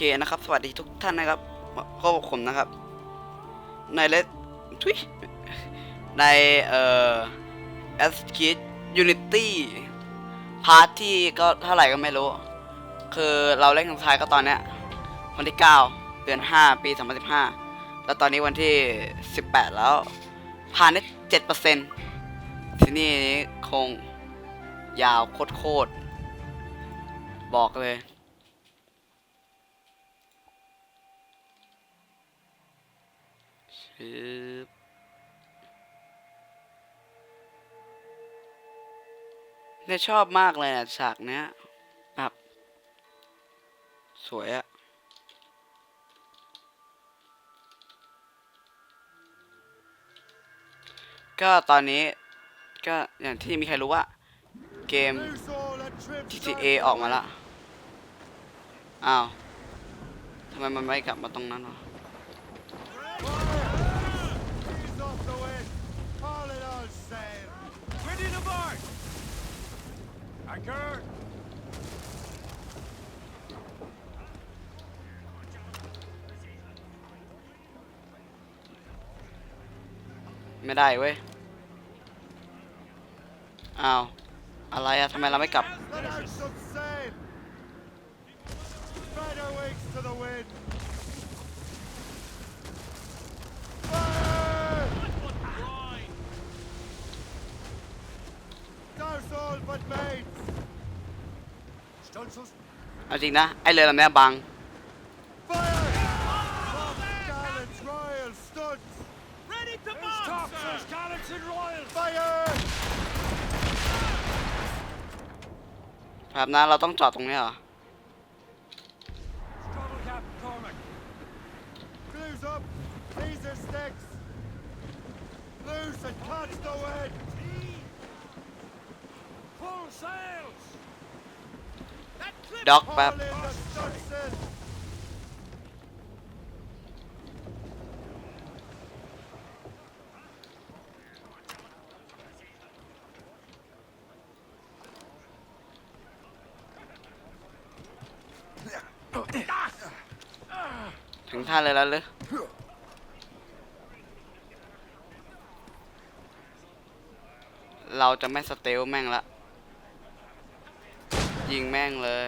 คนะครับ สวัสดีทุกท่านนะครับพบกับผมนะครับ ในเลสทุยในเอ่อ a s k i d Unity พาร์ทที่ก็เท่าไหร่ก็ไม่รู้ คือเราเล่นครั้งสุดท้ายก็ตอนเนี้ยวันที่ 9 เดือน 5 ปี 2015 แล้วตอนนี้วันที่ 18 แล้ว ผ่านได้7%ที่นี่คงยาวโคตรๆบอกเลย ชืบเนี่ยชอบมากเลยอะฉากเนี้ยแบบสวยอะก็ตอนนี้ก็อย่างที่มีใครรู้ว่า เกม GTA ออกมาละอ้าวทำไมมันไม่กลับมาตรงนั้นวะ Ready to march! Anchor! ไม่ได้เว้ย อ้าว อะไรอะทำไมเราไม่กลับ Let out some sail! Spread our wings to the wind! Fire! Douse all but mates! Stunsels! เอาจริงนะ ไอเรือลำนี้บังแบบนั้นเราต้องจอดตรงนี้เหรอ Loose and catch the wind! Full sail! ด็อกแป๊บถึงท่าเลยแล้วหรือเราจะไม่สเตลแม่งละ ยิงแม่งเลย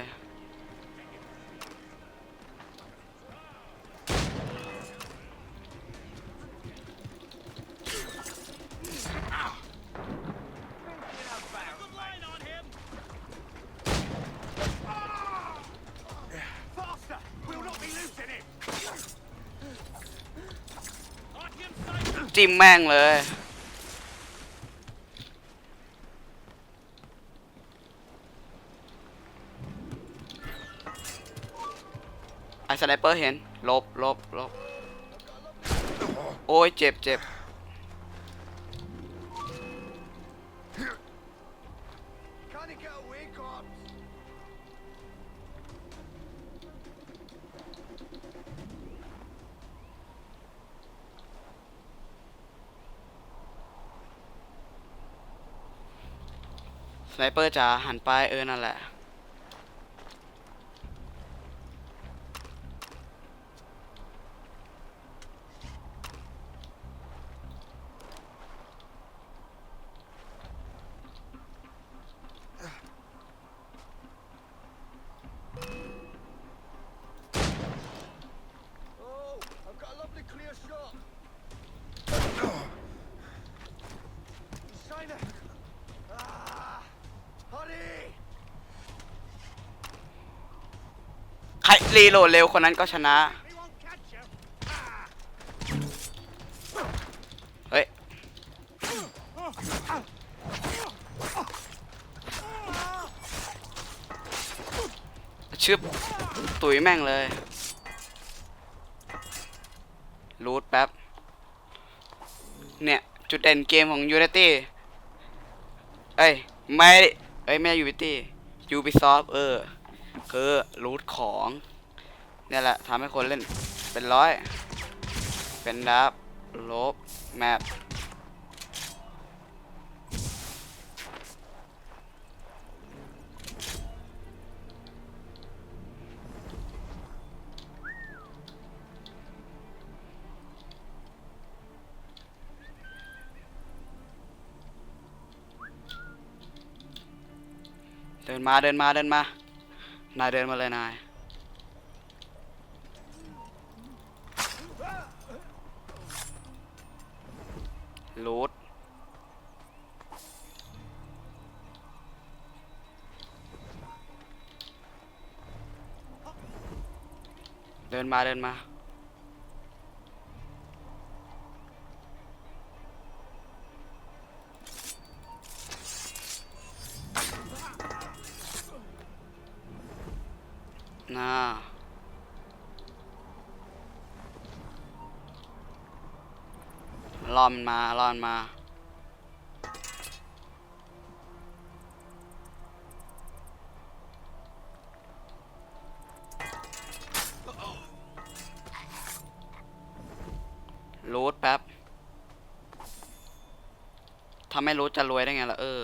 Faster. We'll not be losing it. จิ้มแม่งเลย สไนเปอร์เห็นลบลบลบโอ้ยเจ็บเจ็บสไนเปอร์จ๋าหันไปเออนั่นแหละ รีโหลดเร็วคนนั้นก็ชนะ เฮ้ย ชึบตุ๋ยแม่งเลย รูทแป๊บ เนี่ย จุดเด่นเกมของ Unity เอ้ย ไม่ เอ้ย ไม่ใช่ Unity Ubisoft เออ คือรูทของ นี่แหละทำให้คนเล่นเป็นร้อย เป็นดับลบแมปเดินมาเดินมาเดินมา นายเดินมาเลยนาย รูทเดินมาเดินมา อมันมารอมันมารูทแป๊บถ้าไม่รู้จะรวยได้ไงล่ะเออ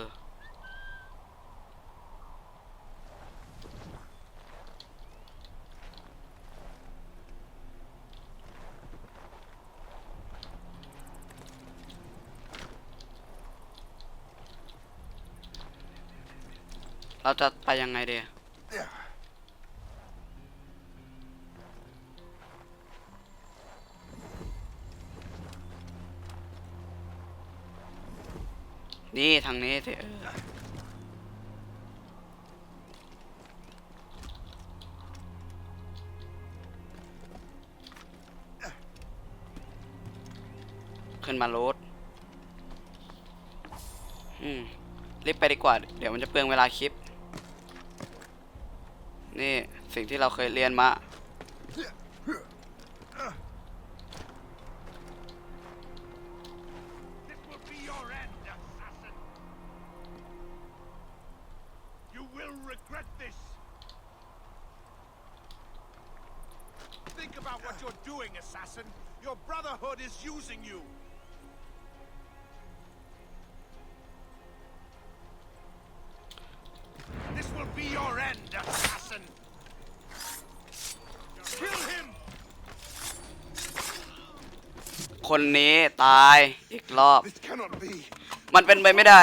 เราจะไปยังไงดีนี่ทางนี้สิขึ้นมารถอืมรีบไปดีกว่า เดี๋ยวมันจะเปลืองเวลาคลิป นี่สิ่งที่เราเคยเรียนมา This will be your end, assassin. You will regret this. Think about what you're doing, assassin. Your brotherhood is using you. คนนี้ตายอีกรอบ This cannot be. มันเป็นไปไม่ได้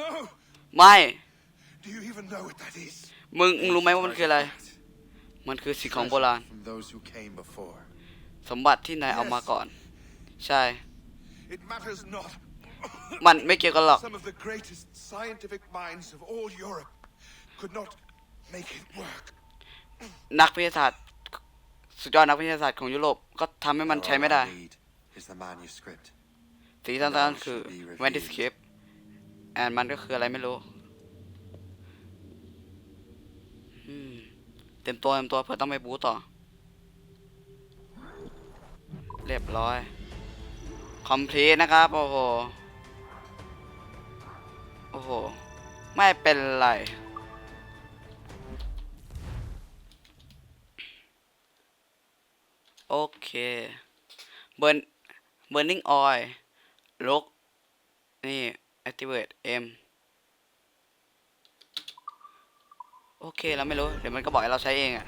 No. ไม่ Do you even know what that is? มึงมึงรู้ไหมว่ามันคืออะไร มันคือสิ่งของโบราณ From those who came before. สมบัติที่นายเอามาก่อน ใช่ It matters not. มันไม่เกี่ยวกันหรอก Some of the greatest scientific minds of all Europe could not make it work. นักวิทยาศาสตร์ สุดยอดนักวิทยาศาสตร์ของยุโรปก็ทำให้มันใช้ไม่ได้ All I need is the manuscript. สิ่งที่ต้องการคือ manuscript แอนมันก็คืออะไรไม่รู้อืมเต็มตัวเต็มตัวเพื่อต้องไปบูต่อ เรียบร้อย complete นะครับ โอ้โห โอ้โห ไม่เป็นไร โอเค burn burning oil ลกนี่ activate M โอเคเราไม่รู้ เดี๋ยวมันก็บอกให้เราใช้เองอะ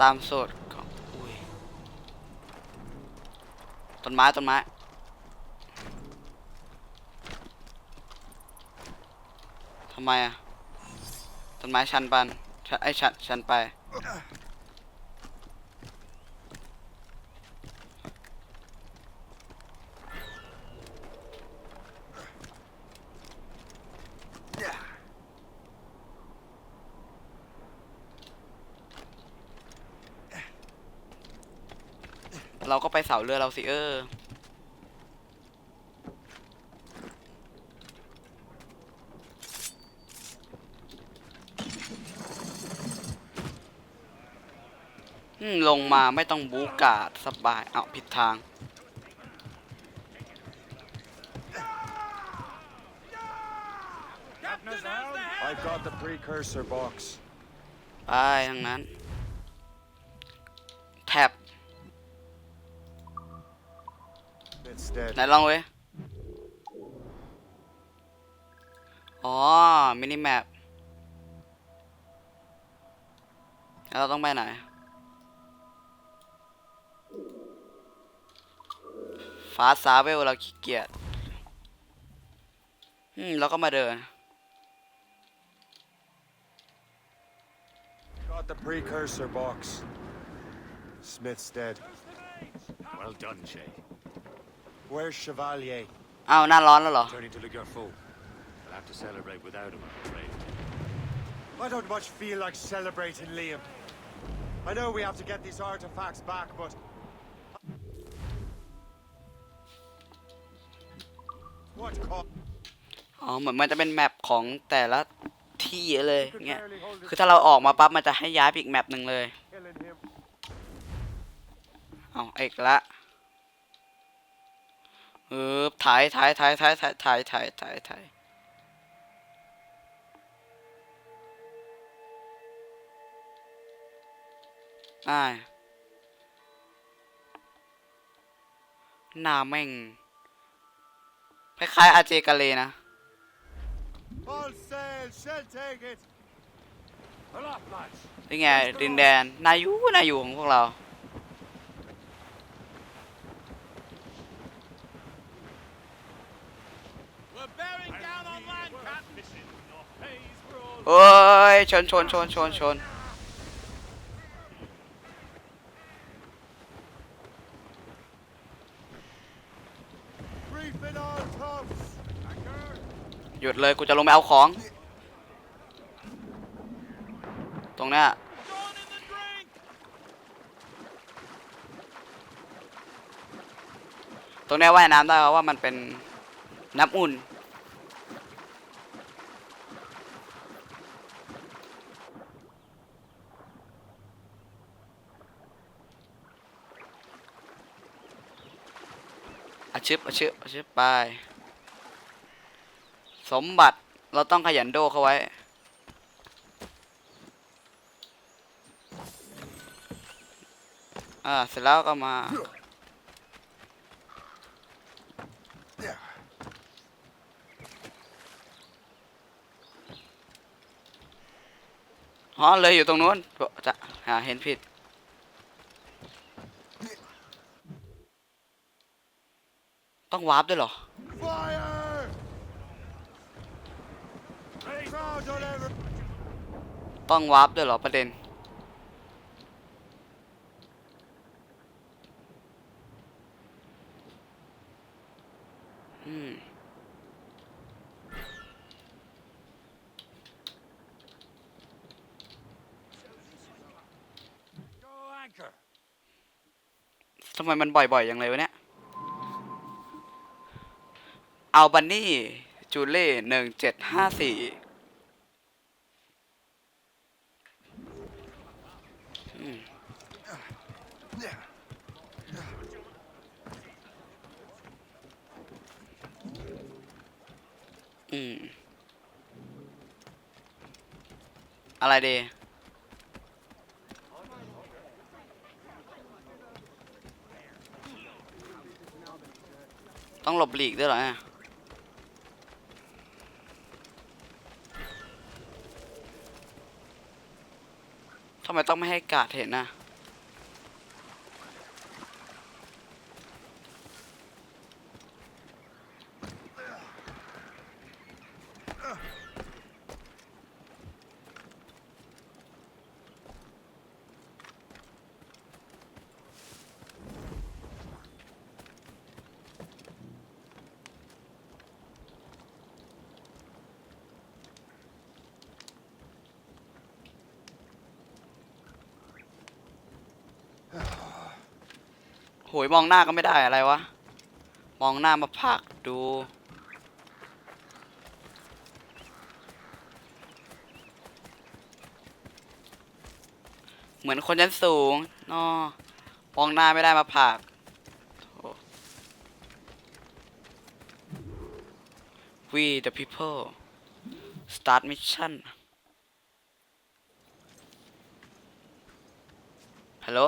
ตามสูตรของอุ้ยต้นไม้ต้นไม้ทำไมอะต้นไม้ชันปันไอชันชันไป เราก็ไปเสาเรือเราสิเอออืมลงมาไม่ต้องบูกาดสบาย เอาผิดทาง I've got the precursor box. ไปทางนั้น ไหนลองเว้ย อ๋อ มินิแมปแล้วเราต้องไปไหนฟาสซาเวลเราขี้เกียจ อืมแล้วก็มาเดิน Got the precursor box. Smith's dead. Well done, Shay. Where's Chevalier? อ้าวหน้าร้อนแล้วเหรอ Turning to look your foe. We'll have to celebrate without him, I'm afraid. I don't much feel like celebrating Liam. I know we have to get these artifacts back, but. What cost? อ๋อเหมือนมันจะเป็นแมปของแต่ละที่เลยเงี้ยคือถ้าเราออกมาปั๊บมันจะให้ย้ายไปอีกแมปหนึ่งเลย Killing him. เอาเอกละ เออถ่ายถ่ายถ่ายถ่ายถ่ายถ่ายถ่ายถ่ายถ่ายอ่าหน้าแม่งคล้ายๆอาเจกาเลนะ นี่ไงดินแดน นายูนายูของพวกเรา เอ้ยชนชนชนชนชนหยุดเลยกูจะลงไปเอาของ ตรงเนี้ยตรงเนี้ยว่ายน้ำได้เพราะว่ามันเป็นน้ำอุ่น ชึบอาชึบอาชึบไป สมบัติเราต้องขยันโดเข้าไว้ อ่า เสร็จแล้วก็มา อ๋อ เลยอยู่ตรงนู้นจะหาเห็นผิด ต้องวาร์ปด้วยเหรอ Fire! Crowd on every. ต้องวาร์ปด้วยเหรอประเด็น อืม Go anchor. ทำไมมันบ่อยๆอย่างเลยวะเนี่ย อาบันนี่จูเล่หนึ่งเจ็ดห้าสี่อืม อะไรดีต้องหลบหลีกด้วยเหรอเนี่ย ทำไมต้องไม่ให้กาดเห็นนะ ยมองหน้าก็ไม่ได้อะไรวะ มองหน้ามาพักดู เหมือนคนชั้นสูงนอมองหน้าไม่ได้มาผักโถ่ We the people start mission ฮัลโหล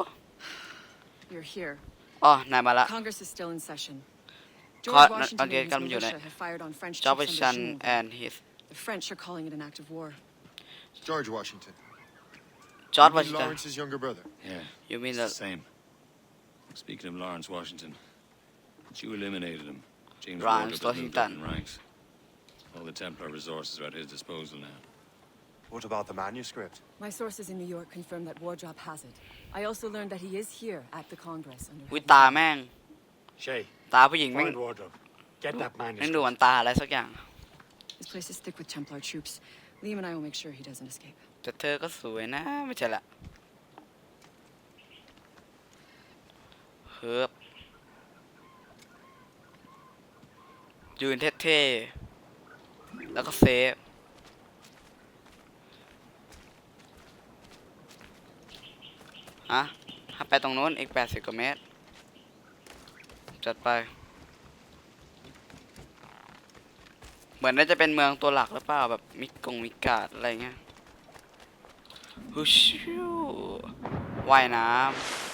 You're here. อ๋อนายมาละ Congress is still in session. Caught- George not- Washington not yet, and his come unit. militia have fired on French troops Jefferson under Chinon. and his The French are calling it an act of war. George Washington. George You mean Washington Lawrence's younger brother. Yeah, you mean it's the the same. Speaking of Lawrence Washington, you eliminated him. James Lawrence Walker but moved up Washington. in ranks. All the Templar resources are at his disposal now. What about the manuscript? My sources in New York confirm that Wardrop has it. I also learned that he is here at the Congress under อุ้ย heavy ตา guard. แม่ง Shay, ตาผู้หญิงแม่ง find wardrobe. Get that แม่ง manuscript. ดูเหมันตาอะไรสักอย่าง This place is thick with Templar troops. Liam and I will make sure he doesn't escape. แต่เธอก็สวยนะไม่ใช่ละเฮิบยืนเท่ๆ แล้วก็เซฟ ฮะถ้าไปตรงนู้นอีก80กว่าเมตร จัดไป เหมือนน่าจะเป็นเมืองตัวหลักหรือเปล่า แบบมิกงมิกาดอะไรเงี้ย ฮูชิวว่ายน้ำ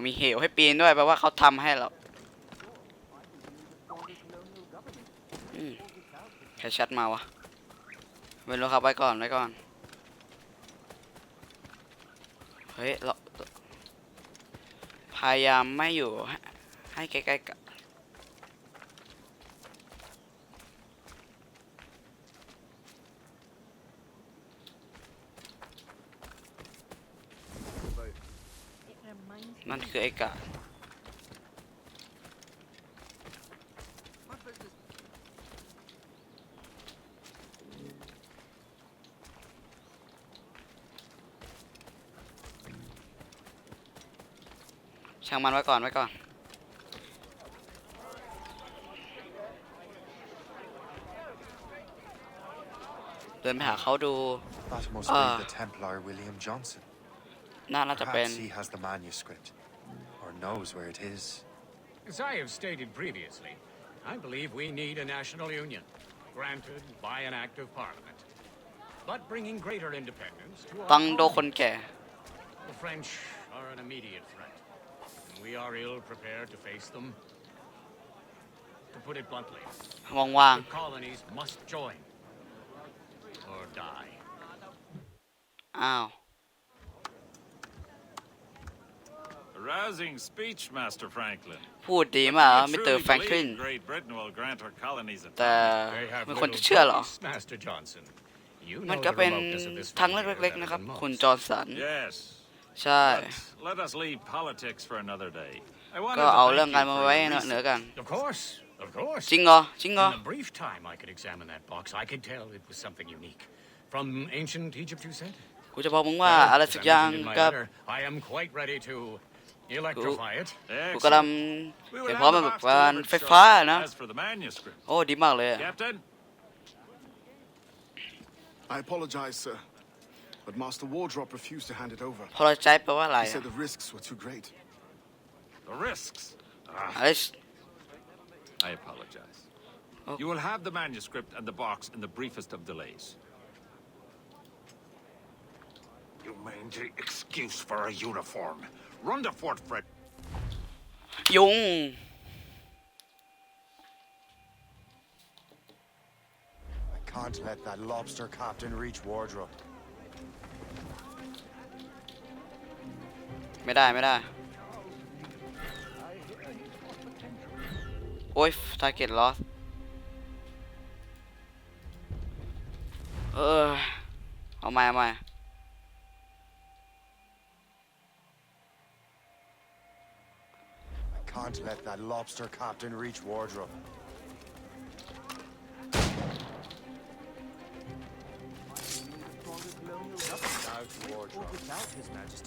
เอามีเหวให้ปีนด้วยแปลว่าเขาทำให้เราแคชัดมาวะไม่รู้ครับไว้ก่อนไว้ก่อน เฮ้ยเราพยายามไม่อยู่ให้ให้ใกล้ๆ นั่นคือไอ้กาช่างมันไว้ก่อนไว้ก่อนเดินไปหาเขาดู That must Ah. be the Templar William Johnson. น่าน่าจะเป็น knows where it is. As I have stated previously, I believe we need a national union, granted by an act of parliament. But bringing greater independence to our ต้องโดคน colonies. แก่ The French are an immediate threat, and we are ill prepared to face them. To put it bluntly, ว่าง the colonies must join or die. ๆ อ้าว rousing speech, Master Franklin. พูดดีมาก You มิสเตอร์ truly แฟรงคลิน believe Great Britain will grant her colonies แต่ autonomy. They have มีคน little จะเชื่อเหรอ choice, Master Johnson. You มัน know ก็ the เป็น remoteness of this ทางเลือก frontier เล็ก better ๆ นะครับ than คุณ most. จอร์นสัน Yes. ใช่ But let us leave politics for another day. I wanted ก็ to เอา thank เรื่อง you การมา for ไว้ your เหนือ research. กัน Of course, of course. จริงเหรอ จริงเหรอ In the brief time I could examine that box, I could tell it was something unique. From ancient Egypt, you said? กูจะบอกมึงว่า Well, อะไร as สัก I อย่าง mentioned in my กับ letter, I am quite ready to electrify it. กูกำลัง We เห็ will นพร้อม hand แบ the บ box การ delivered ไฟฟ้า shortly. นะ As for the manuscript, โอ้ ดีมากเลยอะ Captain, I apologize, sir. But Master Wardrop refused to hand it over. พอเราใจแปลว่าอะไร He อะ said the risks were too great. the risks. อะไร I apologize. Oh. You will have the manuscript and the box in the briefest of delays. You mangy excuse for a uniform. Run to Fort Fred. ยุง I can't let that lobster captain reach Wardrobe. ไม่ได้ไม่ได้ โอ้ยทาร์เก็ตลอสเออเอาใหม่เอาใหม่ can't let that lobster captain reach Wardrobe. Now to Wardrobe.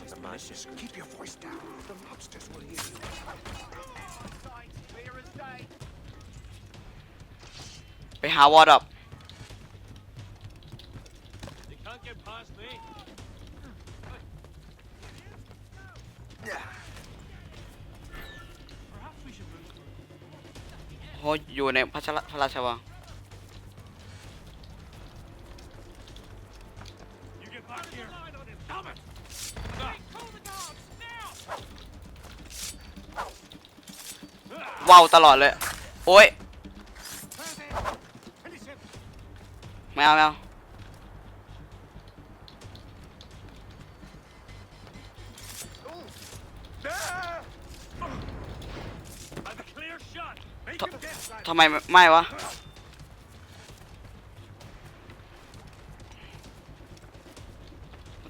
The manuscript. Keep your voice down. The lobsters will hear you. Clear as day. ไปหาวอร์ดอป They can't get past me. ราะอยู่ในพระชรพระราชวังว้าวตลอดเลย โอ้ยไม่เอาไม่เอา ทำไมไม่วะ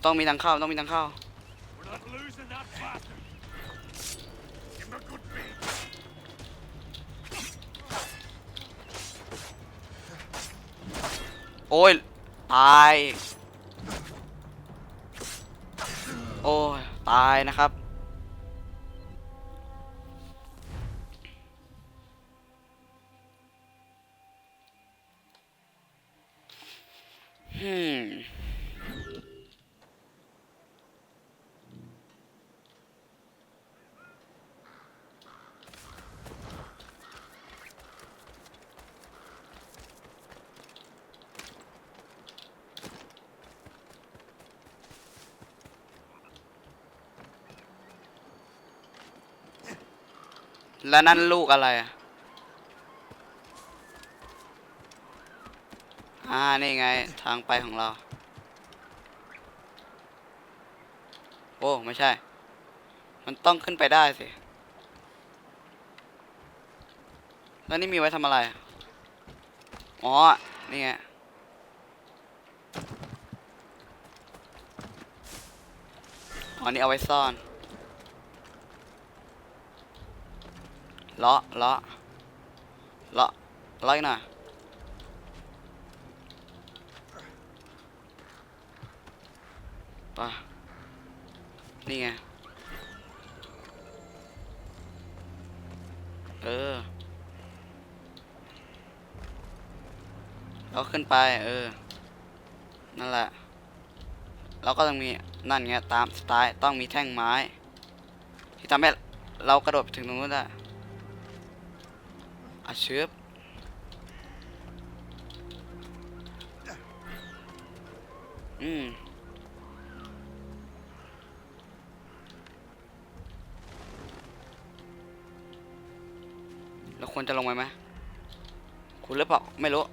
ต้องมีทางเข้าต้องมีทางเข้าโอ้ย ตาย โอ้ย ตายนะครับ ฮึม แล้วนั่นลูกอะไรอะอ่า นี่ไง ทางไปของเรา โอ้ ไม่ใช่ มันต้องขึ้นไปได้สิ แล้วนี่มีไว้ทำอะไร อ๋อ นี่ไงอ๋อนี่เอาไว้ซ่อน เลาะเลาะเลาะเลาะอีกหน่อยไปะนี่ไง เออแล้วขึ้นไป เออ นั่นแหละแล้วก็ต้องมี นั่นไง ตามสไตล์ ต้องมีแท่งไม้ ที่ทำให้เรากระโดดไปถึงตรงนู้นได้ ชืบอืมเราควรจะลงไปไหมคุณหรือเปล่าไม่รู้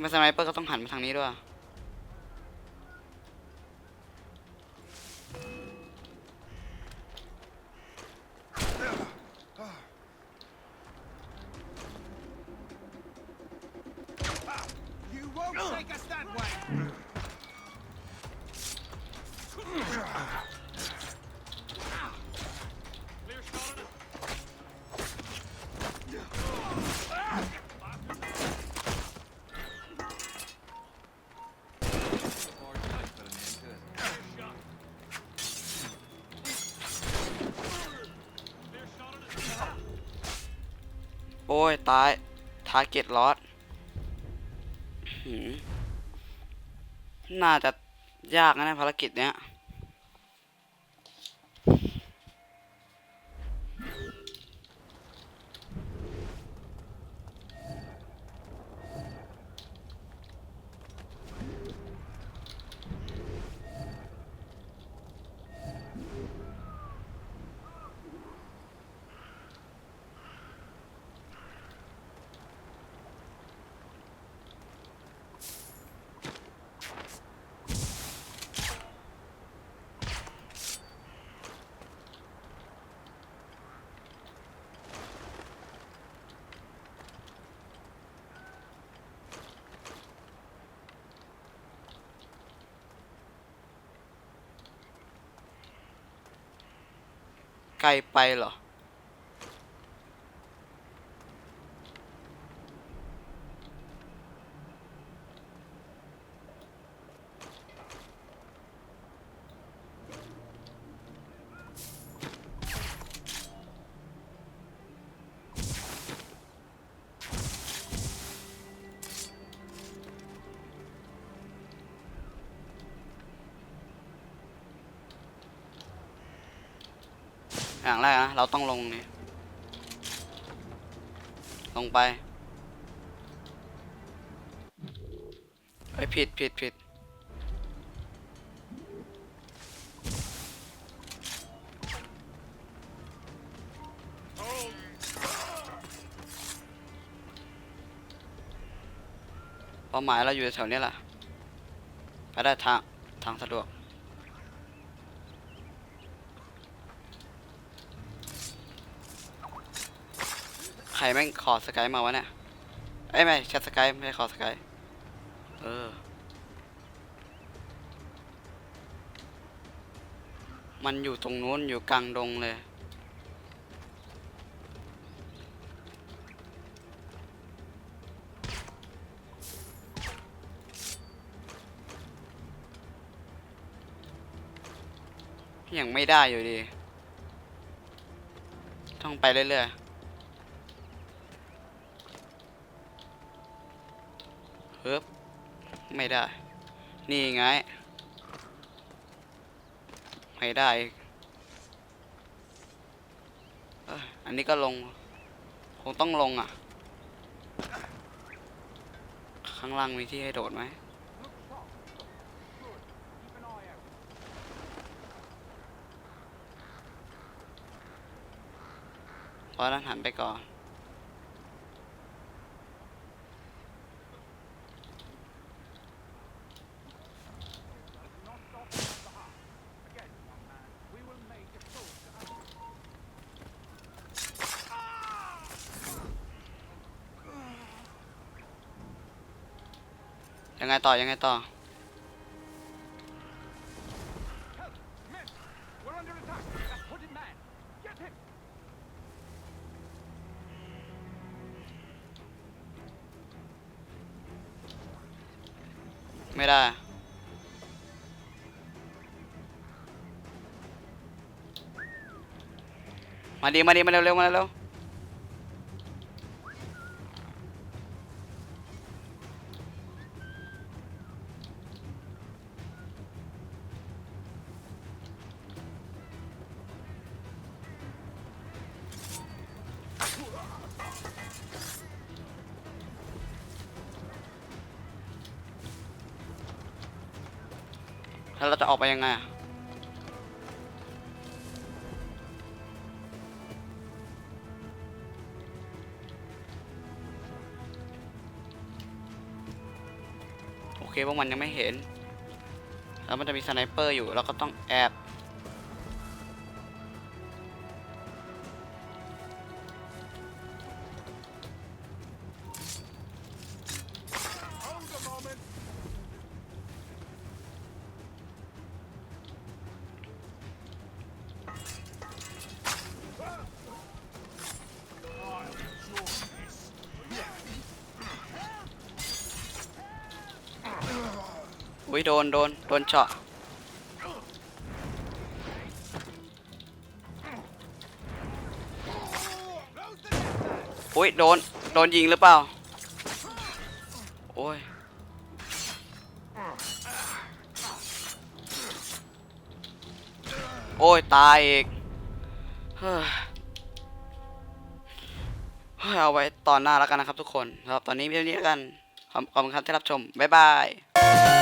ทำไมสไนเปอร์ก็ต้องหันมาทางนี้ด้วย โอ้ย ตายทาร์เก็ตลอสน่าจะยากนะเนี่ยภารกิจเนี้ย ไกลไปเหรอ องลงนี่ลงไปไอ้ผิดผิดผิดเป้าหมายเราอยู่แถวนี้แหละไปได้ทางทางสะดวก ครแม่งขอสกายมาวะเนี่ยเอ้ไม่แชทสกายไม่ขอสกายเออ มันอยู่ตรงนู้นอยู่กลางดงเลย ยังไม่ได้อยู่ดี ต้องไปเรื่อยๆ เฮึบไม่ได้ นี่ไง ไม่ได้ อันนี้ก็ลง คงต้องลงอะ ข้างล่างมีที่ให้โดดไหมเพราะนั้นหันไปก่อนังไงต่อยังไงต่อ ไม่ได้มาดีมาดีมาเร็วเร็วมาเร็ว พวกมันยังไม่เห็น แล้วมันจะมีสไนเปอร์อยู่ เราก็ต้องแอบ อุ้ยโดนโดนโดนเจาะอุ้ยโดนโดนยิงหรือเปล่า โอ้ยโอ้ย ตายอีก เฮ้ยเอาไว้ตอนหน้าแล้วกันนะครับทุกคนสำหรับ ตอนนี้เพียงนี้แล้วกัน ขอบขอบคุณครับที่รับชม บ๊ายบาย